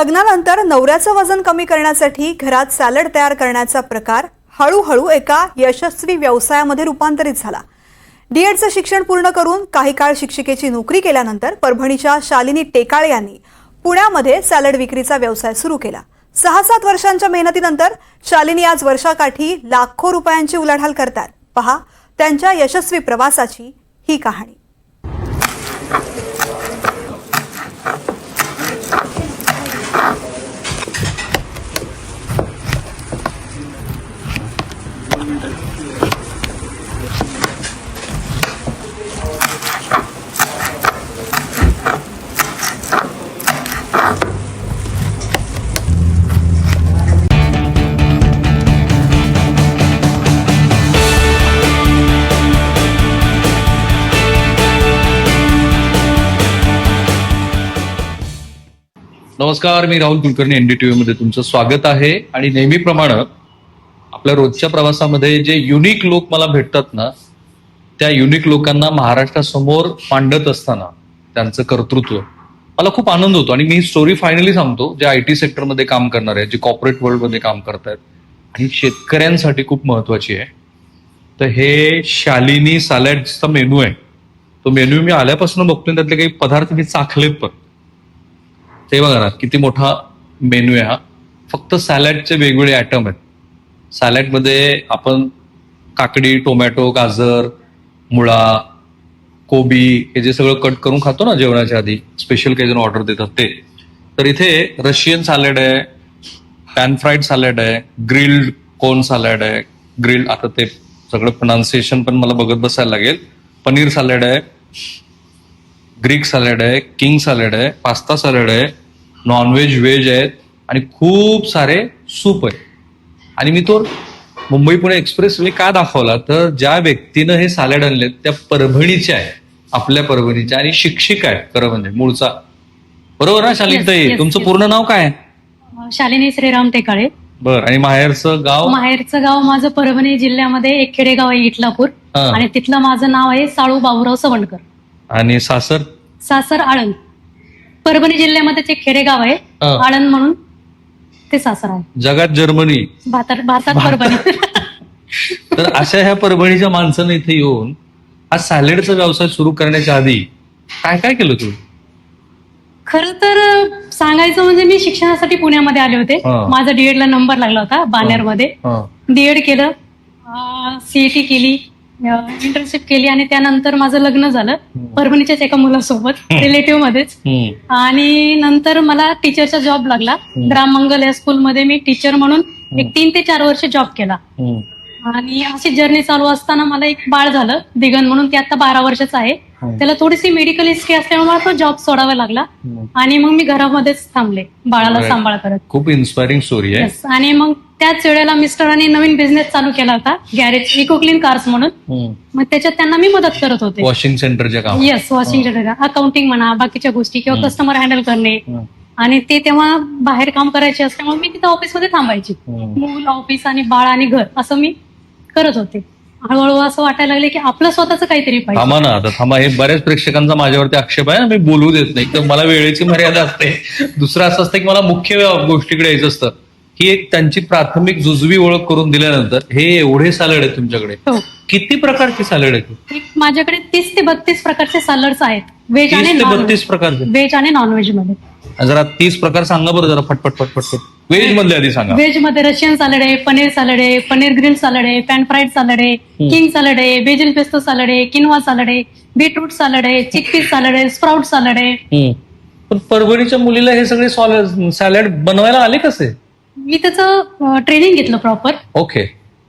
लग्नानंतर नवऱ्याचं वजन कमी करण्यासाठी घरात सॅलड तयार करण्याचा प्रकार हळूहळू एका यशस्वी व्यवसायामध्ये रूपांतरित झाला. डीएडचं शिक्षण पूर्ण करून काही काळ शिक्षिकेची नोकरी केल्यानंतर परभणीच्या शालिनी टेकाळे यांनी पुण्यामध्ये सॅलड विक्रीचा व्यवसाय सुरू केला. सहा सात वर्षांच्या मेहनतीनंतर शालिनी आज वर्षाकाठी लाखो रुपयांची उलाढाल करतात. पहा त्यांच्या यशस्वी प्रवासाची ही कहाणी. नमस्कार मी राहुल कुलकर्णी एनडीटीव्ही मध्ये तुमचं स्वागत आहे. आणि नेहमीप्रमाणे आपल्या रोजच्या प्रवासामध्ये जे युनिक लोक मला भेटतात ना त्या युनिक लोकांना महाराष्ट्रासमोर मांडत असताना त्यांचं कर्तृत्व मला खूप आनंद होतो. आणि मी स्टोरी फायनली सांगतो जे आय टी सेक्टरमध्ये काम करणार आहे जे कॉर्पोरेट वर्ल्डमध्ये काम करतायत आणि शेतकऱ्यांसाठी खूप महत्वाची आहे. तर हे शालिनी सॅलॅडचा मेनू आहे. तो मेन्यू मी आल्यापासून बघतोय त्यातले काही पदार्थ मी चाखलेत पण. ते बघा ना किती मोठा मेन्यू आहे हा. फक्त सॅलडचे वेगवेगळे आयटम आहेत. सॅलडमध्ये आपण काकडी टोमॅटो गाजर मुळा कोबी हे जे सगळं कट करून खातो ना जेवणाच्या आधी स्पेशल काही जण ऑर्डर देतात ते. तर इथे रशियन सॅलड आहे पॅन फ्राईड सॅलड आहे ग्रिल्ड कोन सॅलड आहे. ग्रिल्ड आता ते सगळं प्रोनाऊन्सिएशन पण मला बघत बसायला लागेल. पनीर सॅलड आहे ग्रीक सॅलड आहे किंग सॅलड आहे पास्ता सॅलड आहे नॉनव्हेज व्हेज आहेत आणि खूप सारे सूप आहे आणि मी तो मुंबई पुणे एक्सप्रेस वे का दाखवला? तर ज्या व्यक्तीनं हे सॅलड आणले त्या परभणीच्या आहे आपल्या परभणीच्या आणि शिक्षिका आहे खरं म्हणजे मूळचा. बरोबर ना शालिक Yes, ताई? yes, तुमचं. पूर्ण नाव काय? आहे? शालिनी श्रीराम टेकाळे. बर आणि माहेरचं गाव? माहेरचं गाव माझं परभणी जिल्ह्यामध्ये एक खेडेगाव आहे इटलापूर. आणि तिथलं माझं नाव आहे साळू बाबूराव सवणकर. आणि सासर? सासर आळंद. परभणी जिल्ह्यामध्ये एक खेडेगाव आहे. हा. आळंद म्हणून ते सासर आहे. जगात जर्मनी. भारतात भारतात परभणी. तर अशा ह्या परभणीच्या माणसानं इथे येऊन हा सॅलेडचा व्यवसाय सुरू करण्याच्या आधी काय काय केलं तू खरं तर सांगायचं म्हणजे मी शिक्षणासाठी पुण्यामध्ये आले होते. हा. माझा डीएड ला नंबर लागला होता बानेरमध्ये हा. डीएड केलं सीईटी केली. इंटर्नशिप केली आणि त्यानंतर माझं लग्न झालं. परभणीच्याच एका मुलासोबत रिलेटिव्ह मध्येच. आणि नंतर मला टीचरचा जॉब लागला. ग्राम मंगल या स्कूलमध्ये मी टीचर म्हणून एक तीन ते चार वर्ष जॉब केला. आणि अशी जर्नी चालू असताना मला एक बाळ झालं दिगन म्हणून. ते आता बारा वर्षाचं आहे. त्याला थोडीशी मेडिकल हिस्ट्री असल्यामुळे मला तो जॉब सोडावा लागला. आणि मग मी घरामध्येच थांबले बाळाला. सांभाळ करत. खूप इन्स्पायरिंग स्टोरी आहे. आणि मग त्याच वेळेला मिस्टरांनी नवीन बिझनेस चालू केला होता गॅरेज इको क्लीन कार्स म्हणून मग त्याच्यात त्यांना मी मदत करत होते. वॉशिंग सेंटरच्या काम येस वॉशिंग अकाउंटिंग म्हणा बाकीच्या गोष्टी किंवा. कस्टमर हँडल करणे. आणि ते तेव्हा बाहेर काम करायचे असल्यामुळे मी तिथं ऑफिसमध्ये थांबायची. मूल ऑफिस आणि बाळ आणि घर असं मी करत होते. हळूहळू असं वाटायला लागले की आपलं स्वतःच काहीतरी पाहिजे. थांबा ना आता थांबा. हे बऱ्याच प्रेक्षकांचा माझ्यावरती आक्षेप आहे. मी बोलू देत नाही. तर मला वेळेची मर्यादा असते. दुसरं असं असतं की मला मुख्य गोष्टीकडे यायचं असतं. की एक त्यांची प्राथमिक जुजवी ओळख करून दिल्यानंतर हे एवढे सॅलड आहे तुमच्याकडे. हो. किती प्रकारचे सॅलड आहेत? एक माझ्याकडे तीस ते बत्तीस प्रकारचे सॅलड्स आहेत. व्हेज आणि तीस ते नॉन बत्तीस प्रकारचे? व्हेज आणि नॉनव्हेजमध्ये. जरा तीस प्रकार सांगा बरं जरा फटफट फटफट. फट व्हेज मधले आधी सांगा. व्हेजमध्ये रशियन सॅलड आहे पनीर सॅलड आहे पनीर ग्रिल सॅलड आहे पॅन फ्राईड सॅलड आहे किंग सॅलड आहे बेजिल पेस्तो सॅलड आहे किनवा सॅलड आहे बीटरूट सॅलड आहे चिकपीस सॅलड आहे स्प्राउट सॅलड आहे. हम्म. पण परभणीच्या मुलीला हे सगळे सॅलड बनवायला आले कसे? मी त्याचं ट्रेनिंग घेतलं प्रॉपर ओके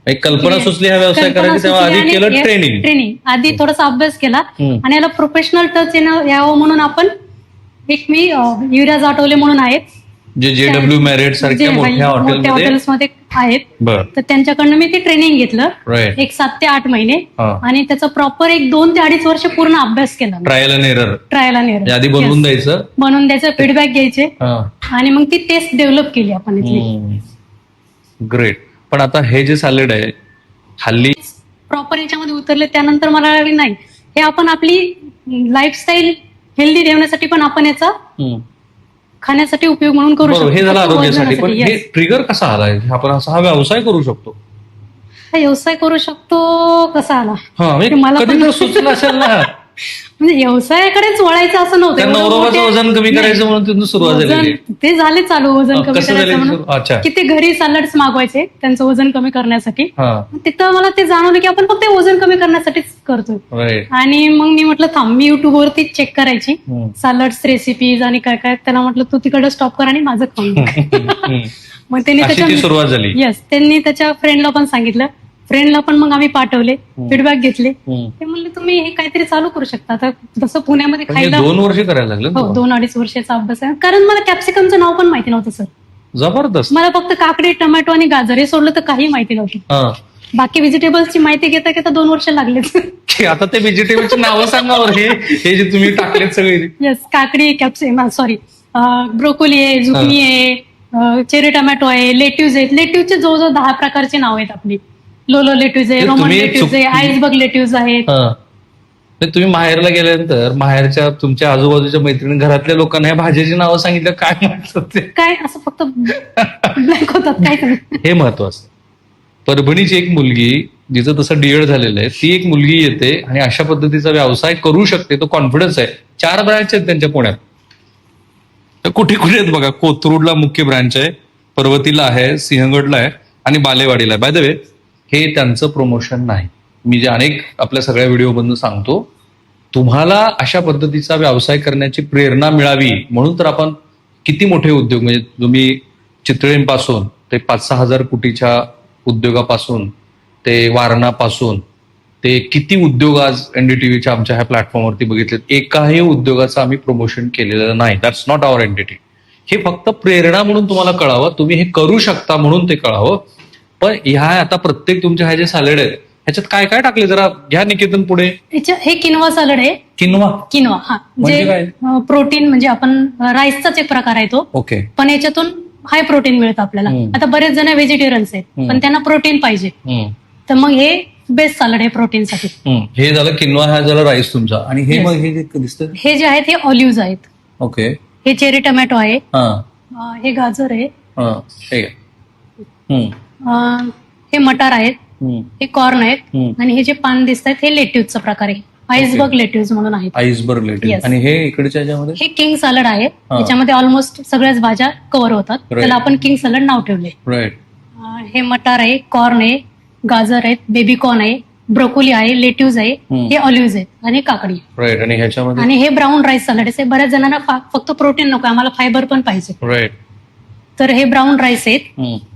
एक कल्पना सुचली हा व्यवसाय करायची तेव्हा आधी केलं ट्रेनिंग ट्रेनिंग आधी थोडासा अभ्यास केला. आणि याला प्रोफेशनल टच येणं यावं म्हणून आपण एक मी युवराज आठवले म्हणून आहेत. जे जे डब्ल्यू मॅरिट सारख्या मोठ्या हॉटेलमध्ये हॉटेल्समध्ये आहेत. बर. तर त्यांच्याकडनं मी ते ट्रेनिंग घेतलं. एक सात ते आठ महिने. हा. आणि त्याचा प्रॉपर एक दोन ते अडीच वर्ष पूर्ण अभ्यास केला ट्रायल अँड एरर ट्रायल आणि आधी बनवून द्यायचं. बनवून द्यायचं फीडबॅक घ्यायचे. आणि मग ती टेस्ट डेव्हलप केली आपण इथली. ग्रेट पण आता हे जे सॅलड आहे हल्ली प्रॉपर याच्यामध्ये उतरले त्यानंतर मला नाही हे आपण आपली लाईफस्टाईल हेल्दी ठेवण्यासाठी पण आपण याचा खाण्यासाठी उपयोग म्हणून करू बरोबर हे झालं आरोग्यासाठी. पण वजनासाठी, हे yes. ट्रिगर कसा आलाय आपण असा हा व्यवसाय करू शकतो. हा व्यवसाय करू शकतो कसा आला? हा म्हणजे मला कधी पण- तर सुचलं असेल ना. म्हणजे व्यवसायाकडेच वळायचं असं नव्हतं. एवढं नवरोबाचं वजन कमी. करायचं म्हणून तिथून सुरुवात झालेली आहे. वजन ते झाले चालू वजन कमी कसं करायचं झालं म्हणून. अच्छा. की ते घरी सॅलड्स मागवायचे त्यांचं वजन कमी करण्यासाठी. हा. तिथं मला ते जाणवलं की आपण फक्त वजन कमी करण्यासाठीच करतोय. राईट आणि मग मी म्हटलं थांब मी युट्यूब वरती चेक करायची. सॅलड्स रेसिपीज आणि काय काय. त्याला म्हटलं तू तिकडे स्टॉप कर आणि माझं खाऊन घे. मग त्यांनी अशी ती त्याच्या सुरुवात झाली. येस त्यांनी त्याच्या फ्रेंडला पण सांगितलं फ्रेंडला पण मग आम्ही पाठवले फीडबॅक घेतले. ते म्हणले तुम्ही हे काहीतरी चालू करू शकता. आता जसं पुण्यामध्ये पण खायला दोन वर्ष करायला लागलं हो? दोन अडीच वर्षाचा अभ्यास आहे. कारण मला कॅप्सिकमचं नाव पण माहिती नव्हतं सर जबरदस्त. मला फक्त काकडी टोमॅटो आणि गाजर हे सोडलं तर काही माहिती नव्हतं. हा. बाकी व्हेजिटेबल्सची माहिती घेता घेता दोन वर्ष लागलेच की आता ते व्हेजिटेबलची नावं सांगा हे जे तुम्ही टाकलेत सगळे. येस काकडी कॅप्सिकम सॉरी ब्रोकोली आहे झुकणी आहे चेरी टोमॅटो आहे लेट्यूज आहेत. लेट्यूजचे जवळजवळ दहा प्रकारचे नाव आहेत आपली. लोलो लेट्यूज आहे ते रोमन तुम्ही लेट्यूज आहे आईसबर्ग लेट्यूज आहेत. हा. तुम्ही माहेरला गेल्यानंतर माहेरच्या तुमच्या आजूबाजूच्या मैत्रिणी घरातल्या लोकांना या भाज्याची नावं सांगितलं काय म्हणतात ते? काय? असं फक्त ब्लॅक होतात काय हे महत्वाचं. परभणीची एक मुलगी जिचं तसं डीएड झालेलं आहे ती एक मुलगी येते आणि अशा पद्धतीचा व्यवसाय करू शकते तो कॉन्फिडन्स आहे. चार ब्रँच आहेत त्यांच्या पुण्यात. तर कुठे कुठे आहेत बघा कोथरूडला मुख्य ब्रँच आहे पर्वतीला आहे सिंहगडला आहे आणि बालेवाडीला आहे. बाय द वे हे त्यांचं प्रमोशन नाही. मी जे अनेक आपल्या सगळ्या व्हिडिओमधून सांगतो तुम्हाला अशा पद्धतीचा व्यवसाय करण्याची प्रेरणा मिळावी म्हणून तर आपण किती मोठे उद्योग म्हणजे तुम्ही चितळेंपासून ते पाच सहा हजार कोटीच्या उद्योगापासून ते वारणापासून ते किती उद्योग आज एनडीटीव्हीच्या आमच्या ह्या प्लॅटफॉर्मवरती बघितलेत. एकाही उद्योगाचं आम्ही प्रमोशन केलेलं नाही. दॅट्स नॉट आवर एनडीटी हे फक्त प्रेरणा म्हणून तुम्हाला कळावं. तुम्ही हे करू शकता म्हणून ते कळावं. पण ह्या आता प्रत्येक तुमच्या ह्या जे सॅलड आहेत ह्याच्यात काय काय टाकले? जरा घ्या निकेतन पुढे. याच्या- हे किनवा सॅलड आहे. किनवा? किनवा हा. म्हणजे काय? प्रोटीन म्हणजे आपण राईसचाच एक प्रकार आहे तो. ओके. पण याच्यातून हाय प्रोटीन मिळतं आपल्याला. हम्म. आता बरेच जण व्हेजिटेरियन्स आहेत हम्म. पण त्यांना प्रोटीन पाहिजे. हम्म. तर मग हे बेस्ट सॅलड आहे प्रोटीनसाठी हम्म. हे झालं किनवा हा झाला राईस तुमचा. आणि हे Yes. मग हे जे दिसतं हे जे आहेत हे ऑलिव्ज आहेत. ओके. हे चेरी टोमॅटो आहे. हा. अं, हे गाजर आहे. हा. हम्म. अं, हे मटार आहेत. हे कॉर्न आहेत हम्म. आणि हे जे पान दिसत आहेत हे लेट्यूजचा प्रकार आहे. आईसबर्ग लेट्यूज म्हणून आहेत. Iceberg Yes. आणि हे इकडच्या हे किंग सॅलड आहे. याच्यामध्ये ऑलमोस्ट सगळ्याच भाज्या कव्हर होतात. त्याला आपण किंग सॅलड नाव ठेवले राईट हे मटार आहे कॉर्न आहे गाजर आहेत बेबी कॉर्न आहे ब्रोकोली आहे लेट्यूज आहे हम्म. हे ऑलिव्ज आहेत आणि काकडी राईट आणि ह्याच्यामध्ये? आणि हे ब्राऊन राईस सॅलड आहे. बऱ्याच जणांना फा- फक्त प्रोटीन नको आम्हाला फायबर पण पाहिजे. राईट तर हे ब्राऊन राईस आहेत.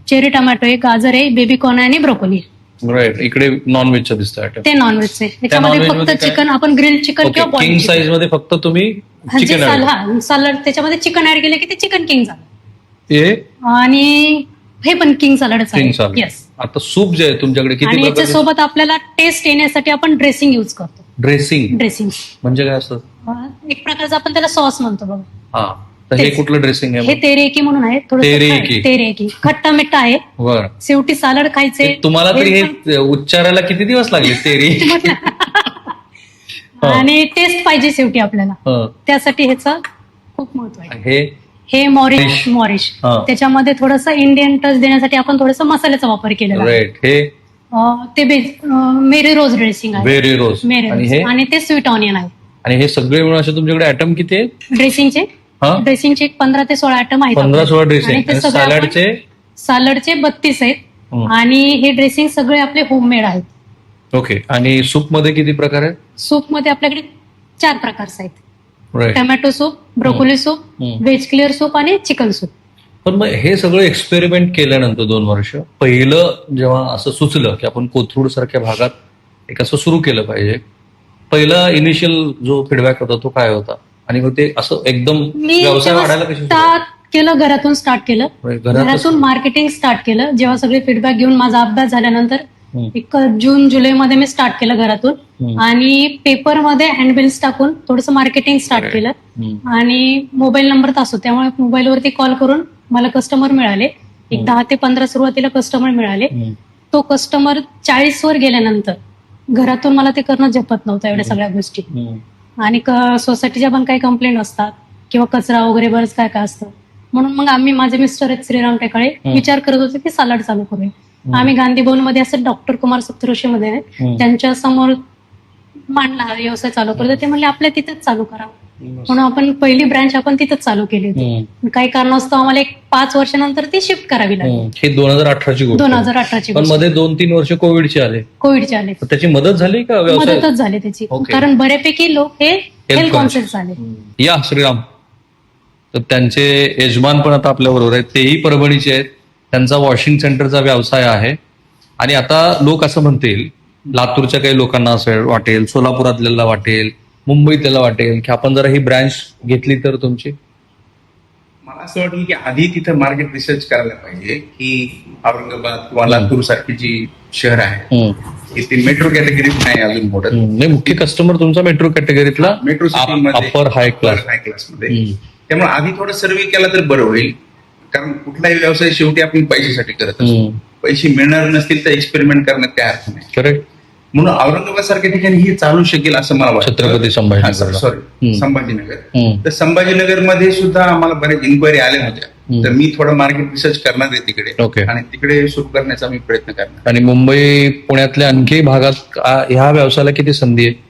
चेरी टोमॅटो आहे गाजर आहे बेबी कॉर्न आहे आणि ब्रोकोली आहे. राईट इकडे नॉनव्हेजचं दिसतं आयटम ते नॉनव्हेज आहे त्याच्यामध्ये non-veg फक्त मध्ये काय? चिकन आपण ग्रिल चिकन किंवा किंग साईजमध्ये फक्त तुम्ही चिकन हा सॅलड त्याच्यामध्ये चिकन ऍड केलं की ते चिकन किंग झालं हे आणि हे पण किंग सॅलडच किंग आहे. साल येस आता सूप जे आहे तुमच्याकडे आणि किती प्रकारचे याच्यासोबत आपल्याला टेस्ट येण्यासाठी आपण ड्रेसिंग युज करतो. ड्रेसिंग ड्रेसिंग म्हणजे काय असतं? एक प्रकारचं आपण त्याला सॉस म्हणतो बघा. हा. तर हे तेच. कुठलं ड्रेसिंग हे आहे तेरेकी म्हणून आहे तेरेकी. थोडं तेरेकी खट्टा मिठ्ठा आहे. बर. शेवटी सॅलड खायचे. तुम्हाला तरी हे उच्चारायला किती दिवस लागले तेरी हा. आणि टेस्ट पाहिजे शेवटी आपल्याला. हं. त्यासाठी ह्याचं खूप महत्त्व आहे. हे? हे मॉरिश. मॉरिश. हा. त्याच्यामध्ये थोडंसं इंडियन टच देण्यासाठी आपण थोडंसं मसाल्याचा वापर केलेला आहे. राईट हे? अं, ते अं, मेरी रोज ड्रेसिंग आहे. व्हेरी रोज मेरी आणि रोज हे? आणि ते स्वीट ऑनियन आहे. आणि हे सगळे मिळून असे तुमच्याकडे आयटम किती आहेत? ड्रेसिंगचे ड्रेसिंगचे एक पंधरा ते सोळा आयटम आहेत पंधरा. सोळा ड्रेसिंग सॅलडचे सॅलडचे बत्तीस आहेत. आणि हे ड्रेसिंग सगळे आपले होममेड आहेत. ओके आणि सूपमध्ये किती प्रकार आहेत? सूपमध्ये आपल्याकडे चार प्रकारचे आहेत. Tomato soup broccoli soup. Veg clear soup आणि चिकन सूप पण मग हे सगळं एक्सपेरिमेंट केल्यानंतर दोन वर्ष पहिलं जेव्हा असं सुचलं की आपण कोथरूड सारख्या भागात एक असं सुरू केलं पाहिजे पहिला इनिशियल जो फीडबॅक होता तो काय होता? आणि मग ते असं एकदम मी व्यवसाय वाढायला कशी सुरुवात? स्टार्ट केलं घरातून स्टार्ट केलं घरातच घरातून मार्केटिंग स्टार्ट केलं जेव्हा सगळे फीडबॅक घेऊन माझा अभ्यास झाल्यानंतर. एक जून जुलै मध्ये मी स्टार्ट केलं घरातून. आणि पेपरमध्ये हँडबिल्स टाकून थोडंसं मार्केटिंग स्टार्ट. केलं. आणि मोबाईल नंबर असतो त्यामुळे मोबाईलवरती कॉल करून मला कस्टमर मिळाले एक. दहा ते पंधरा सुरुवातीला कस्टमर मिळाले. तो कस्टमर चाळीस वर गेल्यानंतर घरातून मला ते करणं झेपत नव्हतं एवढ्या. सगळ्या गोष्टी. आणि सोसायटीच्या पण काही कंप्लेंट असतात. किंवा कचरा वगैरे बरंच काय काय असतं. म्हणून मग आम्ही माझे मिस्टर आहेत श्रीराम टेकाळे विचार करत होते की सलाड चालू करूया. आम्ही गांधी भवनमध्ये असं डॉक्टर कुमार सप्तऋषी मध्ये आहेत त्यांच्यासमोर मांडला व्यवसाय चालू करतो ते म्हणले आपल्या तिथेच चालू करा. म्हणून आपण पहिली ब्रँच आपण तिथंच चालू केली होती. काही कारणास्तव आम्हाला एक पाच वर्षानंतर ती शिफ्ट करावी लागली. हे दोन हजार अठराची दोन. हजार अठराची पण मध्ये दोन तीन वर्ष कोविडचे आले. कोविडचे आले. त्याची मदत झाली का मदतच झाली त्याची. कारण बऱ्यापैकी लोक हे हेल्थ. कॉन्शियस झाले या श्रीराम. तर त्यांचे यजमान पण आता आपल्या बरोबर आहेत. तेही परभणीचे आहेत. त्यांचा वॉशिंग सेंटरचा व्यवसाय आहे. आणि आता लोक असं म्हणतील लातूरच्या काही लोकांना असं वाटेल सोलापुरातल्याला वाटेल मुंबईतल्याला वाटेल की आपण जरा ही ब्रँच घेतली तर तुमची? मला असं वाटलं की आधी तिथं मार्केट रिसर्च करायला पाहिजे की औरंगाबाद किंवा लातूर सारखी जी शहर आहे इथे मेट्रो कॅटेगरीत नाही अजून मोठं. नाही मुख्य कस्टमर तुमचा metro कॅटेगरीतला metro upper high class high क्लासमध्ये त्यामुळे आधी थोडं सर्वे केला तर बरं होईल. कारण कुठलाही व्यवसाय शेवटी आपण पैशासाठी करत असतो. पैसे मिळणार नसतील तर एक्सपेरिमेंट करण्यात काय अर्थ नाही. करेक्ट म्हणून औरंगाबाद सारख्या ठिकाणी हे चालू शकेल असं मला वाटतं छत्रपती संभाजीनगरला. सॉरी. संभाजीनगर. तर संभाजीनगरमध्ये सुद्धा आम्हाला बऱ्याच इन्क्वायरी आल्या होत्या तर मी थोडं मार्केट रिसर्च करणार आहे तिकडे ओके. आणि तिकडे सुरू करण्याचा मी प्रयत्न करणार आणि मुंबई पुण्यातल्या आणखी भागात ह्या व्यवसायाला किती संधी आहे.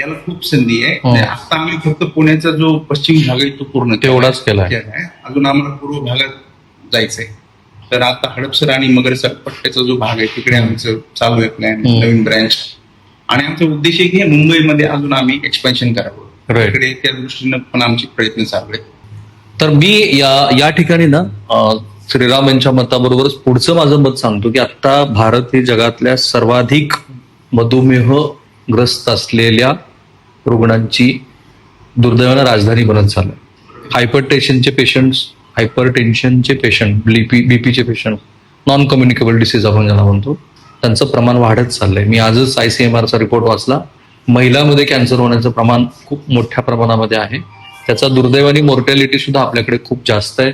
याला खूप संधी आहे हो. म्हणजे आता आम्ही फक्त पुण्याचा जो पश्चिम भाग आहे तो पूर्ण केला तेवढाच. आहे. अजून आम्हाला पूर्व भागात जायचंय तर आता हडपसर आणि मगरसर पट्ट्याचा जो भाग आहे तिकडे आमचं चालू आहे प्लॅन नवीन ब्रँच आणि आमचा उद्देश आहे की मुंबईमध्ये अजून आम्ही एक्सपेन्शन करावं. तिकडे त्या दृष्टीनं पण आमचे प्रयत्न चालू आहेत. तर मी या या ठिकाणी ना श्रीराम यांच्या मताबरोबरच पुढचं माझं मत सांगतो की आता भारत ही जगातल्या सर्वाधिक मधुमेहग्रस्त असलेल्या रुग्णांची दुर्दैवानं राजधानी बनत झालं हायपर टेन्शनचे पेशंट्स हायपर टेन्शनचे पेशंट बीपी बीपीचे पेशंट नॉन कम्युनिकेबल डिसीज आपण ज्याला म्हणतो त्यांचं प्रमाण वाढत चाललंय. मी आजच आय सी एम आरचा रिपोर्ट वाचला. महिलांमध्ये कॅन्सर होण्याचं प्रमाण खूप मोठ्या प्रमाणामध्ये आहे. त्याचा दुर्दैवानी मोर्टॅलिटी सुद्धा आपल्याकडे खूप जास्त आहे.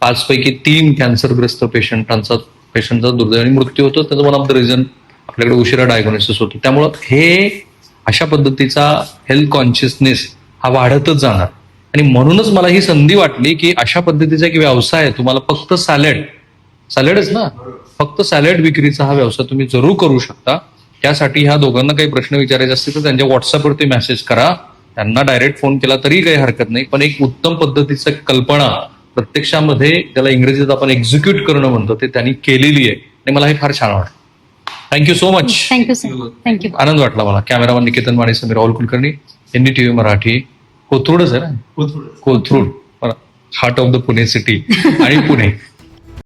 पाचपैकी तीन कॅन्सरग्रस्त पेशंटांचा पेशंटचा दुर्दैवानी मृत्यू होतो. त्याचं वन ऑफ द रिझन आपल्याकडे उशिरा डायग्नोसिस होतो. त्यामुळं हे अशा पद्धतीचा हेल्थ कॉन्शियसनेस हा वाढतच जाणार. आणि म्हणूनच मला ही संधी वाटली की अशा पद्धतीचा एक व्यवसाय आहे. तुम्हाला फक्त सॅलड सॅलडच ना? फक्त सॅलड विक्रीचा हा व्यवसाय तुम्ही जरूर करू शकता. त्यासाठी ह्या दोघांना काही प्रश्न विचारायचे असतील तर त्यांच्या व्हॉट्सअपवरती मेसेज करा. त्यांना डायरेक्ट फोन केला तरी काही हरकत नाही. पण एक उत्तम पद्धतीचं कल्पना प्रत्यक्षामध्ये त्याला इंग्रजीत आपण एक्झिक्यूट करणं म्हणतो ते त्यांनी केलेली आहे. आणि मला हे फार छान वाटतं thank you so much thank you sir thank you आनंद वाटला मला. Cameraman Niketan Mane Sameer Rahul Kulkarni NDTV Marathi. कोथरूडच आहे ना? Kothrud. Heart of the Pune city आणि पुणे.